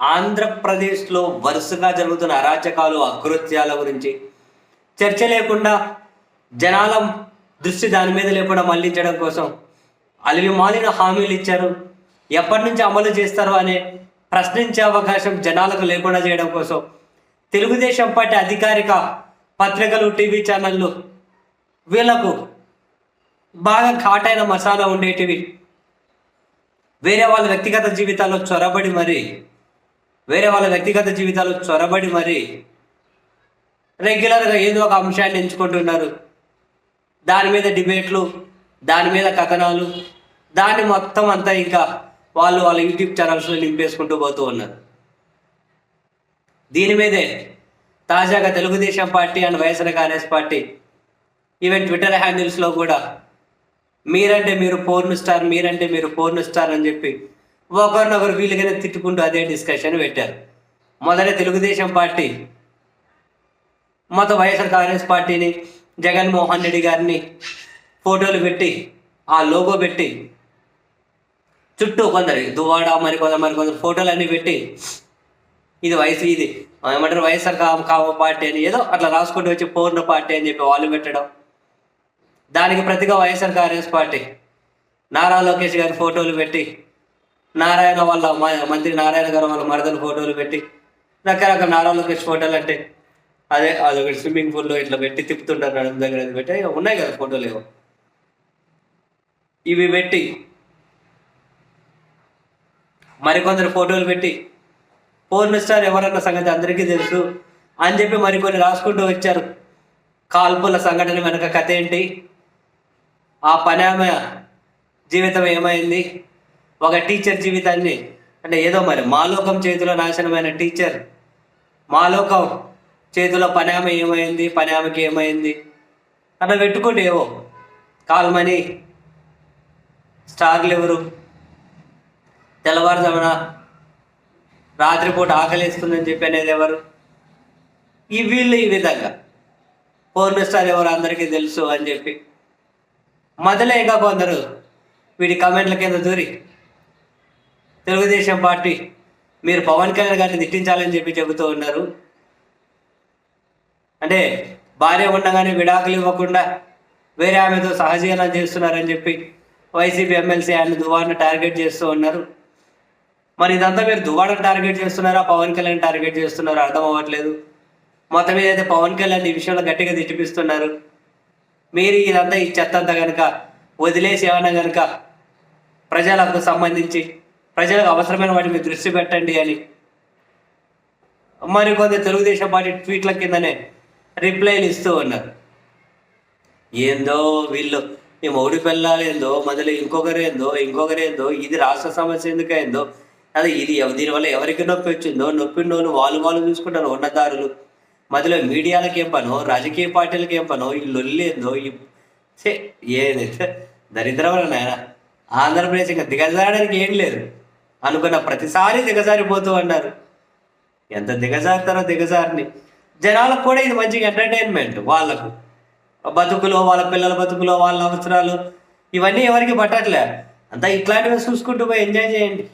ఆంధ్రప్రదేశ్లో వరుసగా జరుగుతున్న అరాచకాలు అకృత్యాల గురించి చర్చ లేకుండా జనాల దృష్టి దాని మీద లేకుండా మళ్ళించడం కోసం అలివి మాలిన హామీలు ఇచ్చారు. ఎప్పటి నుంచి అమలు చేస్తారో అనే ప్రశ్నించే అవకాశం జనాలకు లేకుండా చేయడం కోసం తెలుగుదేశం పార్టీ అధికారిక పత్రికలు టీవీ ఛానళ్ళు వీళ్ళకు బాగా ఘాటైన మసాలా ఉండేటివి. వేరే వాళ్ళ వ్యక్తిగత జీవితాల్లో చొరబడి మరి వేరే వాళ్ళ వ్యక్తిగత జీవితాలు చొరబడి మరి రెగ్యులర్గా ఏదో ఒక అంశాన్ని ఎంచుకుంటున్నారు. దాని మీద డిబేట్లు దాని మీద కథనాలు దాన్ని మొత్తం అంతా ఇంకా వాళ్ళు వాళ్ళ యూట్యూబ్ ఛానల్స్లో నింపేసుకుంటూ పోతూ ఉన్నారు. దీని మీదే తాజాగా Telugu Desam party and YSR Congress party even Twitter హ్యాండిల్స్లో కూడా మీరంటే మీరు పోర్న్ స్టార్ మీరంటే మీరు పోర్న్ స్టార్ అని చెప్పి ఒకరినొకరు వీలుగానే తిట్టుకుంటూ అదే డిస్కషన్ పెట్టారు. మొదట తెలుగుదేశం పార్టీ మొత్తం వైఎస్ఆర్ కాంగ్రెస్ పార్టీని జగన్మోహన్ రెడ్డి గారిని ఫోటోలు పెట్టి ఆ లోగో పెట్టి చుట్టూ కొందరు దువాడ మరి కొందరు మరి కొందరు ఫోటోలు అన్నీ పెట్టి ఇది వయసు ఇది ఏమంటారు వైఎస్ఆర్ కామ పార్టీ అని ఏదో అట్లా రాసుకుంటూ వచ్చి పూర్ణ పార్టీ అని చెప్పి వాళ్ళు పెట్టడం. దానికి ప్రతిగా వైఎస్ఆర్ కాంగ్రెస్ పార్టీ నారా లోకేష్ గారి ఫోటోలు పెట్టి నారాయణ వాళ్ళ మంత్రి నారాయణ గారు వాళ్ళ మరదల ఫోటోలు పెట్టి రకరకాల నారా లోకేష్ ఫోటోలు అంటే అదే అదొకటి స్విమ్మింగ్ పూల్లో ఇట్లా పెట్టి తిప్పుతుంటారు నడుము దగ్గర అది పెట్టి ఉన్నాయి కదా ఫోటోలు ఏవో. ఇవి పెట్టి మరికొందరు ఫోటోలు పెట్టి ఫోన్ స్టార్ ఎవరన్న సంగతి అందరికీ తెలుసు అని చెప్పి మరికొన్ని రాసుకుంటూ వచ్చారు. కాల్పుల సంఘటన వెనక కథ ఏంటి? ఆ పని ఆమె జీవితం ఏమైంది? ఒక టీచర్ జీవితాన్ని. అంటే ఏదో మరి మాలోకం చేతిలో నాశనమైన టీచర్ మాలోకం చేతిలో పని ఆమె ఏమైంది పని ఆమెకి ఏమైంది? అట్లా పెట్టుకోండి ఏవో కాల్మని స్టార్లు ఎవరు? తెల్లవారుజామున రాత్రిపూట ఆకలిస్తుందని చెప్పి అనేది ఎవరు? ఈ వీళ్ళు ఈ విధంగా. పోర్న్ స్టార్ ఎవరు అందరికీ తెలుసు అని చెప్పి. మొదలే ఇంకా కొందరు వీడి కమెంట్ల కింద దూరి తెలుగుదేశం పార్టీ మీరు పవన్ కళ్యాణ్ గారిని తిట్టించాలని చెప్పి చెబుతూ ఉన్నారు. అంటే భార్య ఉండగానే విడాకులు ఇవ్వకుండా వేరే ఆమెతో సహజీవనం చేస్తున్నారని చెప్పి వైసీపీ ఎమ్మెల్సీ ఆయన దువాడను టార్గెట్ చేస్తూ ఉన్నారు. మరి ఇదంతా మీరు దువాడను టార్గెట్ చేస్తున్నారా పవన్ కళ్యాణ్ టార్గెట్ చేస్తున్నారో అర్థం అవ్వట్లేదు. మొత్తం మీద అయితే పవన్ కళ్యాణ్ ఈ విషయంలో గట్టిగా తిట్టిపిస్తున్నారు. మీరు ఇదంతా ఈ చెత్త అంతా కనుక వదిలేసి ఏమన్నా కనుక ప్రజలకు సంబంధించి ప్రజలకు అవసరమైన వాటి మీద దృష్టి పెట్టండి అని. మరి కొంత తెలుగుదేశం పార్టీ ట్వీట్ల కిందనే రిప్లైలు ఇస్తూ ఉన్నారు. ఏందో వీళ్ళు ఈ మౌడి పిల్లలేందో మొదలు ఇంకొకరేందో ఇంకొకరేందో ఇది రాష్ట్ర సమస్య ఎందుకైందో అదే ఇది దీనివల్ల ఎవరికి నొప్పి వచ్చిందో నొప్పి వాళ్ళు వాళ్ళు చూసుకుంటారు ఉన్నదారులు మధ్యలో మీడియాలకు ఏం పనో రాజకీయ పార్టీలకు ఏం పనో ఈ లొల్లేందో ఈ ఏదైతే దరిద్రం నాయన? ఆంధ్రప్రదేశ్ ఇంకా దిగజారడానికి ఏం లేదు. అనుకున్న ప్రతిసారి దిగజారిపోతూ అన్నారు ఎంత దిగజారుతారో దిగజారిని. జనాలకు కూడా ఇది మంచిగా ఎంటర్టైన్మెంట్ వాళ్ళకు. బతుకులో వాళ్ళ పిల్లల బతుకులో వాళ్ళ అవసరాలు. ఇవన్నీ ఎవరికి పట్టట్లే. అంతా ఇట్లాంటివి చూసుకుంటూ పోయి ఎంజాయ్ చేయండి.